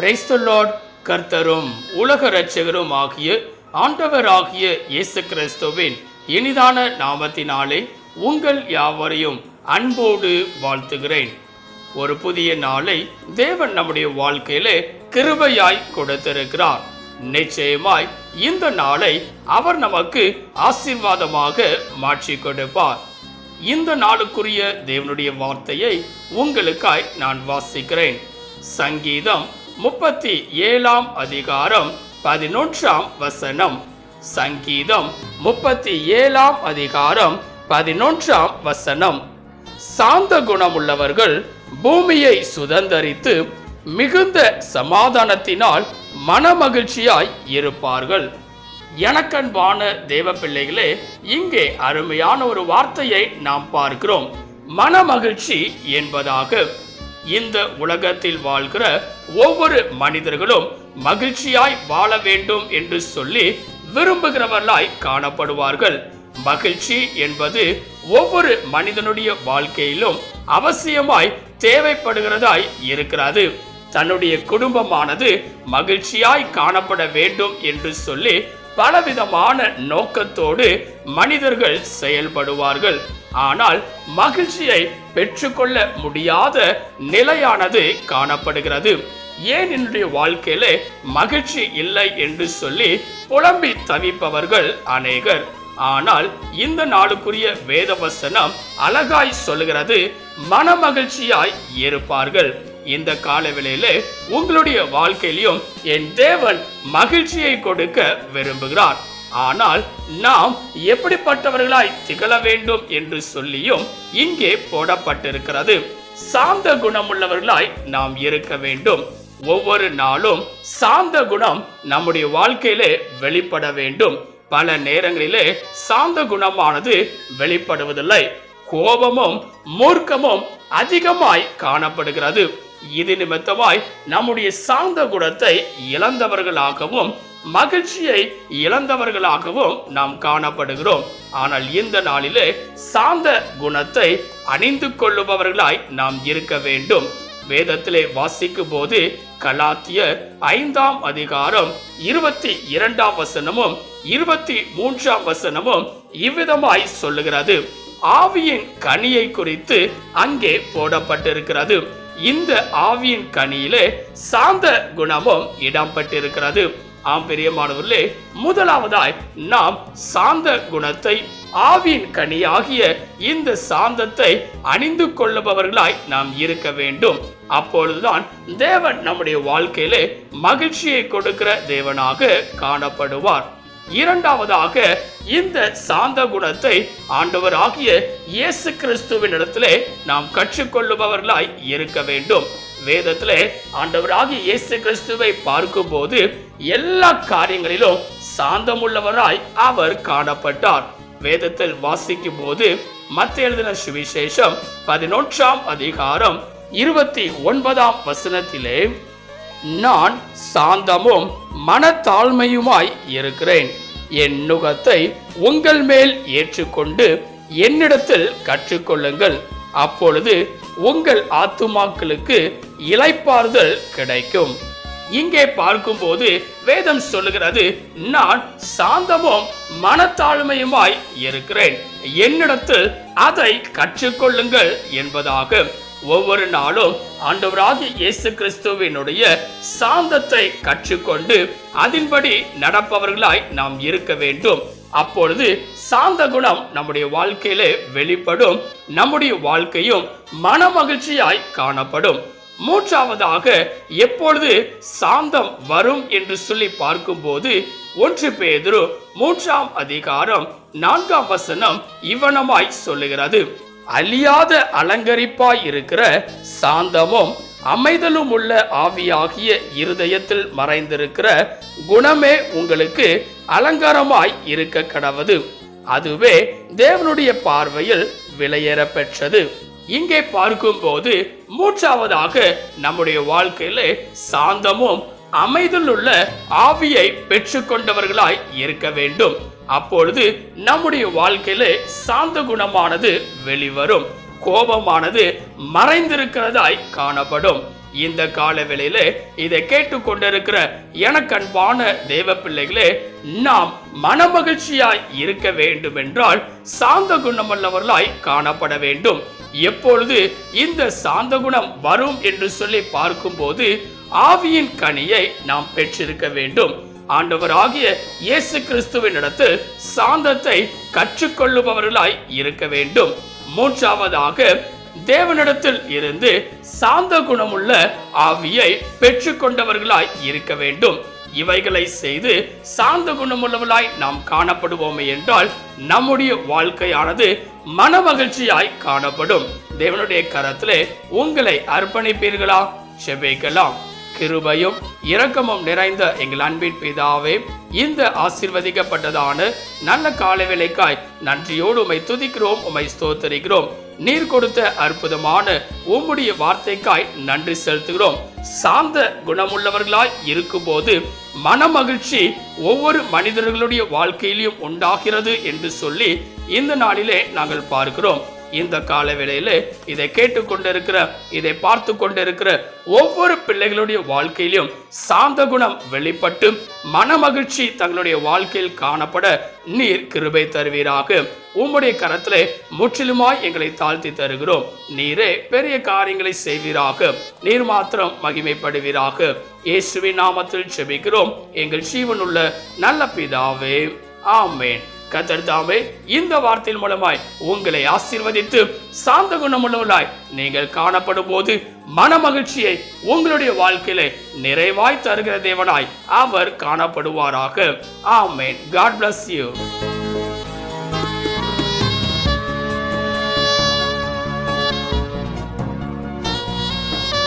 பிரைஸ்தலோட் கர்த்தரும் உலக இரட்சகரும் ஆகிய ஆண்டவராகிய இயேசு கிறிஸ்துவின் இனிதான நாமத்தினாலே உங்கள் யாவரையும் அன்போடு வாழ்த்துகிறேன். ஒரு புதிய நாளை தேவன் நம்முடைய வாழ்க்கையிலே கிருபையாய் கொடுத்திருக்கிறார். நிச்சயமாய் இந்த நாளை அவர் நமக்கு ஆசீர்வாதமாக மாற்றி கொடுப்பார். இந்த நாளுக்குரிய தேவனுடைய வார்த்தையை உங்களுக்காய் நான் வாசிக்கிறேன். சங்கீதம் முப்பத்தி ஏழாம் அதிகாரம் பதினொன்றாம் வசனம். சங்கீதம் முப்பத்தி ஏழாம் அதிகாரம் பதினொன்றாம் வசனம். சாந்த குணமுள்ளவர்கள் பூமியை சுதந்தரித்து மிகுந்த சமாதானத்தினால் மனமகிழ்ச்சியாய் இருப்பார்கள். எனக்கன்பான தேவ பிள்ளைகளே இங்கே அருமையான ஒரு வார்த்தையை நாம் பார்க்கிறோம். மனமகிழ்ச்சி என்பதாக. இந்த உலகத்தில் வாழ்கிற ஒவ்வொரு மனிதர்களும் மகிழ்ச்சியாய் வாழ வேண்டும் என்று சொல்லி விரும்புகிறவர்களாய் காணப்படுவார்கள். மகிழ்ச்சி என்பது ஒவ்வொரு மனிதனுடைய வாழ்க்கையிலும் அவசியமாய் தேவைப்படுகிறதாய் இருக்கிறது. தன்னுடைய குடும்பமானது மகிழ்ச்சியாய் காணப்பட வேண்டும் என்று சொல்லி பலவிதமான நோக்கத்தோடு மனிதர்கள் செயல்படுவார்கள். ஆனால் மகிழ்ச்சியை பெற்றுக்கொள்ள முடியாத நிலையானது காணப்படுகிறது. ஏன் இன்றைய வாழ்க்கையில மகிழ்ச்சி இல்லை என்று சொல்லி புலம்பி தவிப்பவர்கள் அநேகர். ஆனால் இந்த நாளுக்குரிய வேதவசனம் அழகாய் சொல்லுகிறது மனமகிழ்ச்சியாய் இருப்பார்கள். இந்த காலவேளையில உங்களுடைய வாழ்க்கையிலும் என் தேவன் மகிழ்ச்சியை கொடுக்க விரும்புகிறார். ஆனால் நாம் எப்படிப்பட்டவர்களாய் திகழ வேண்டும் என்று சொல்லியும் இங்கே போடப்பட்டிருக்கிறது. சாந்த குணமுள்ளவர்களாய் நாம் இருக்க வேண்டும். ஒவ்வொரு நாளும் சாந்த குணம் நம்முடைய வாழ்க்கையிலே வெளிப்பட வேண்டும். பல நேரங்களிலே சாந்த குணமானது வெளிப்படுவதில்லை. கோபமும் மூர்க்கமும் அதிகமாய் காணப்படுகிறது. இது நிமித்தமாய் நம்முடைய சாந்த குணத்தை இழந்தவர்களாகவும் மகிழ்ச்சியை இழந்தவர்களாகவும் நாம் காணப்படுகிறோம். ஆனால் இந்த நாளிலே சாந்த குணத்தை அணிந்து கொள்ளுபவர்களாய் நாம் இருக்க வேண்டும். வேதத்திலே வாசிக்கும் போது கலாத்தியர் ஐந்தாம் அதிகாரம் இருபத்தி இரண்டாம் வசனமும் இருபத்தி மூன்றாம் வசனமும் இவ்விதமாய் சொல்லுகிறது. ஆவியின் கனியை குறித்து அங்கே போடப்பட்டிருக்கிறது. இந்த ஆவியின் கனியிலே சாந்த குணமும் இடம்பெற்றிருக்கிறது. ஆம் பிரியமானவர்களே முதலாவதாய் நாம் சாந்த குணத்தை ஆவியின் கனியாகிய இந்த சாந்தத்தை அணிந்து கொள்ளுபவர்களாய் நாம் இருக்க வேண்டும். அப்பொழுதுதான் தேவன் நம்முடைய வாழ்க்கையிலே மகிழ்ச்சியை கொடுக்கிற தேவனாக காணப்படுவார். இரண்டாவதாக இந்த சாந்த குணத்தை ஆண்டவராகிய இயேசு கிறிஸ்துவின் இடத்திலே நாம் கற்றுக்கொள்ளுபவர்களாய் இருக்க வேண்டும். வேதத்திலே ஆண்டவராகிய இயேசு கிறிஸ்துவை பார்க்கும்போது எல்லா காரியங்களிலும் சாந்தமுள்ளவராய் அவர் காணப்பட்டார். வேதத்தில் வாசிக்கும் போது மத்த எழுதின சுவிசேஷம் பதினொன்றாம் அதிகாரம் இருபத்தி ஒன்பதாம் வசனத்திலே நான் சாந்தமும் மனத்தாழ்மையுமாய் இருக்கிறேன். என் நுகத்தை உங்கள் மேல் ஏற்றுக்கொண்டு என்னிடத்தில் கற்றுக்கொள்ளுங்கள். அப்பொழுது உங்கள் ஆத்துமாக்களுக்கு இலைப்பாறுதல் கிடைக்கும். இங்கே பார்க்கும்போது வேதம் சொல்லுகிறது நான் சாந்தமும் மனத்தாழ்மையுமாய் இருக்கிறேன். என்னிடத்தில் அதை கற்றுக்கொள்ளுங்கள் என்பதாக. ஒவ்வொரு நாளும் ஆண்டவராகிய இயேசு கிறிஸ்துவினுடைய சாந்தத்தை கற்றுக்கொண்டு அதன்படி நடப்பவர்களாய் நாம் இருக்க வேண்டும். அப்பொழுது சாந்த குணம் நம்முடைய வாழ்க்கையிலே வெளிப்படும். நம்முடைய வாழ்க்கையும் மனமகிழ்ச்சியாய் காணப்படும். மூன்றாவதாக எப்பொழுது சாந்தம் வரும் என்று சொல்லி பார்க்கும்போது ஒன்று பேதுரு மூன்றாம் அதிகாரம் நான்காம் வசனம் இவனமாய் சொல்லுகிறது. அழியாத அலங்கரிப்பாய் இருக்கிற சாந்தமும் அமைதலும் உள்ள ஆவியாகிய இருதயத்தில் மறைந்திருக்கிற குணமே உங்களுக்கு அலங்காரமாய் இருக்க கடவது. அதுவே தேவனுடைய பார்வையில் விலையேற பெற்றது. இங்கே பார்க்கும்போது மூன்றாவதாக நம்முடைய வாழ்க்கையில சாந்தமும் அமைதலுள்ள ஆவியை பெற்றுக்கொண்டவர்களாய் இருக்க வேண்டும். அப்பொழுது நம்முடைய வாழ்க்கையில சாந்த குணமானது வெளிவரும். கோபமானது மறைந்திருக்கிறதாய் காணப்படும். இந்த கால வேளையில இதை கேட்டுக்கொண்டிருக்கிற எனக்கு அன்பான தேவ பிள்ளைகளே நாம் மனமகிழ்ச்சியாய் இருக்க வேண்டும் என்றால் சாந்த குணமுள்ளவர்களாய் காணப்பட வேண்டும். எப்பொழுது இந்த சாந்த குணம் வரும் என்று சொல்லி பார்க்கும்போது ஆவியின் கனியை நாம் பெற்றிருக்க வேண்டும். ஆண்டவராகிய இயேசு கிறிஸ்துவின் இடத்தில் சாந்தத்தை கற்றுக்கொள்ளுபவர்களாய் இருக்க வேண்டும். மூன்றாவதாக தேவனிடத்தில் இருந்து சாந்த குணமுள்ள ஆவியை பெற்றுக்கொண்டவர்களாய் இருக்க வேண்டும். இவைகளை செய்து சாந்த குணமுள்ளவர்களாய் நாம் காணப்படுவோமே என்றால் நம்முடைய வாழ்க்கையானது மனமகிழ்ச்சியாய் காணப்படும். தேவனுடைய கரத்திலே உங்களை அர்ப்பணிப்பீர்களா? செபிக்கலாம். கிருபையும் இரக்கமும் நிறைந்த எங்கள் அன்பின் பிதாவே இந்த ஆசிர்வதிக்கப்பட்டதான நல்ல காலை வேலைக்காய் நன்றியோடு உமை துதிக்கிறோம் உமை ஸ்தோத்தரிக்கிறோம். நீர் கொடுத்த அற்புதமான உம்முடைய வார்த்தைக்காய் நன்றி செலுத்துகிறோம். சாந்த குணமுள்ளவர்களாய் இருக்கும்போது மனமகிழ்ச்சி ஒவ்வொரு மனிதர்களுடைய வாழ்க்கையிலும் உண்டாகிறது என்று சொல்லி இந்த நாளிலே நாங்கள் பார்க்கிறோம். இந்த கால வேளையில இதை கேட்டுக்கொண்டிருக்கிற இதை பார்த்து கொண்டிருக்கிற ஒவ்வொரு பிள்ளைகளுடைய வாழ்க்கையிலும் சாந்த குணம் வெளிப்பட்டு மனமகிழ்ச்சி தங்களுடைய வாழ்க்கையில் காணப்பட நீர் கிருபை தருவீராக. உம்முடைய கரத்திலே முற்றிலுமாய் எங்களை தாழ்த்தி தருகிறோம். நீரே பெரிய காரியங்களை செய்வீராக. நீர் மாத்திரம் மகிமைப்படுவீராக. இயேசுவின் நாமத்தில் செபிக்கிறோம் எங்கள் ஜீவனுள்ள நல்ல பிதாவே. ஆமேன். கத்தர் தாமே இந்த வார்த்தையின் மூலமாய் உங்களை ஆசீர்வதித்து சாந்த குணமுள்ளவர்களாய் நீங்கள் காணப்படும் போது மனமகிழ்ச்சியை உங்களுடைய வாழ்க்கையில நிறைவாய் தருகிற தேவனாய் அவர் காணப்படுவாராக. ஆமேன். God bless you